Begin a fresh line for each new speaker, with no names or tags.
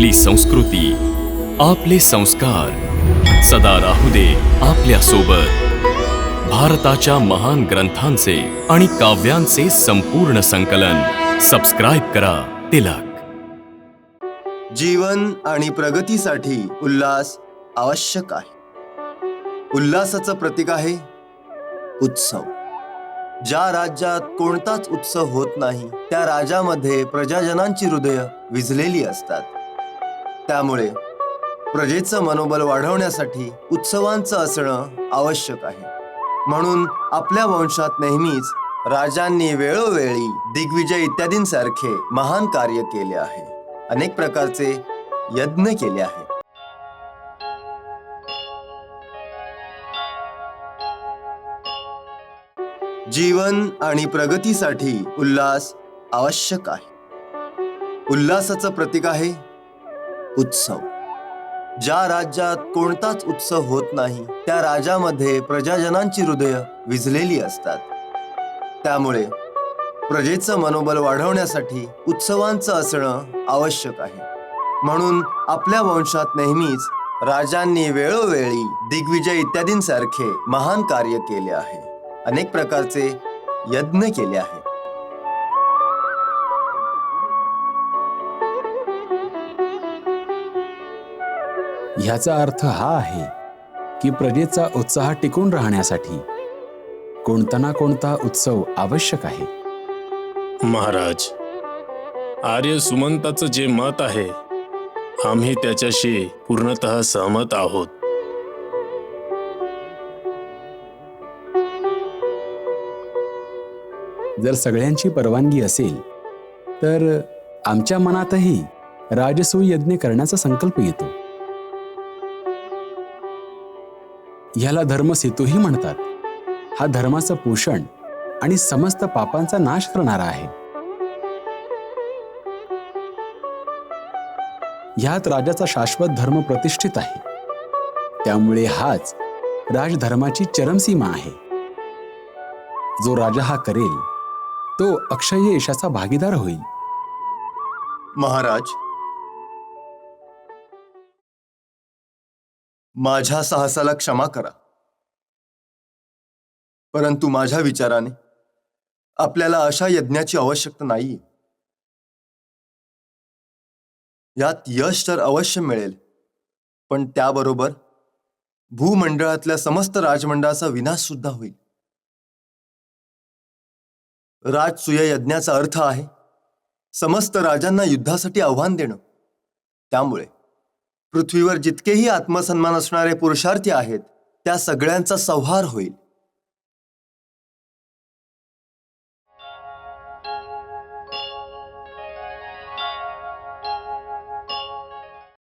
आपली संस्कृती आपले संस्कार. सदा राहू दे आपल्यासोबत भारताच्या महान ग्रंथांचे आणि काव्यांचे संपूर्ण संकलन. सबस्क्राईब करा तिलक.
जीवन आणि प्रगतीसाठी उल्हास आवश्यक आहे. उल्हासाचं प्रतीक आहे उत्सव. ज्या राज्यात कोणताच उत्सव होत नाही त्या राजामध्ये प्रजाजनांची हृदय विझलेली असतात. त्यामुळे प्रजेचं मनोबल वाढवण्यासाठी उत्सवांचं असणं आवश्यक आहे. म्हणून आपल्या वंशात नेहमीच राजांनी वेळोवेळी दिग्विजय इत्यादींसारखे महान कार्य केले आहे. अनेक प्रकारचे यज्ञ केले आहेत. जीवन आणि प्रगतीसाठी उल्हास आवश्यक आहे. उल्हासाचं प्रतीक आहे उत्सव. ज्या राज्यात कोणताच उत्सव होत नाही त्या राज्यामध्ये प्रजाजनांची हृदय विझलेली असतात. त्यामुळे प्रजेचं मनोबल वाढवण्यासाठी उत्सवांचं असणं आवश्यक आहे. म्हणून आपल्या वंशात नेहमीच राजांनी वेळोवेळी दिग्विजय इत्यादींसारखे महान कार्य केले आहे. अनेक प्रकारचे यज्ञ केले आहे.
ह्याचा अर्थ हा आहे की प्रजेचा उत्साह टिकून राहण्यासाठी कोणता ना कोणता उत्सव आवश्यक आहे.
महाराज आर्य सुमंताचं जे मत आहे आम्ही त्याच्याशी पूर्णतः सहमत आहोत.
जर सगळ्यांची परवानगी असेल तर आमच्या मनातही राजसूय यज्ञ करण्याचा संकल्प येतो. ह्याला धर्मसेतूही म्हणतात. हा धर्माचं पोषण आणि समस्त पापांचा नाश करणारा आहे. ह्यात राजाचा शाश्वत धर्म प्रतिष्ठित आहे. त्यामुळे हाच राजधर्माची चरमसीमा आहे. जो राजा हा करेल तो अक्षय यशाचा भागीदार होईल.
महाराज माझ्या साहसाला क्षमा करा. परंतु माझ्या विचाराने आपल्याला अशा यज्ञाची आवश्यकता नाहीये. यात यश तर अवश्य मिळेल पण त्याबरोबर भूमंडळातल्या समस्त राजमंडळाचा विनाश सुद्धा होईल. राजसूय यज्ञाचा अर्थ आहे समस्त राजांना युद्धासाठी आव्हान देणं. त्यामुळे पृथ्वीवर जितकेही आत्मसन्मान असणारे पुरुषार्थी आहेत त्या सगळ्यांचा संहार होईल.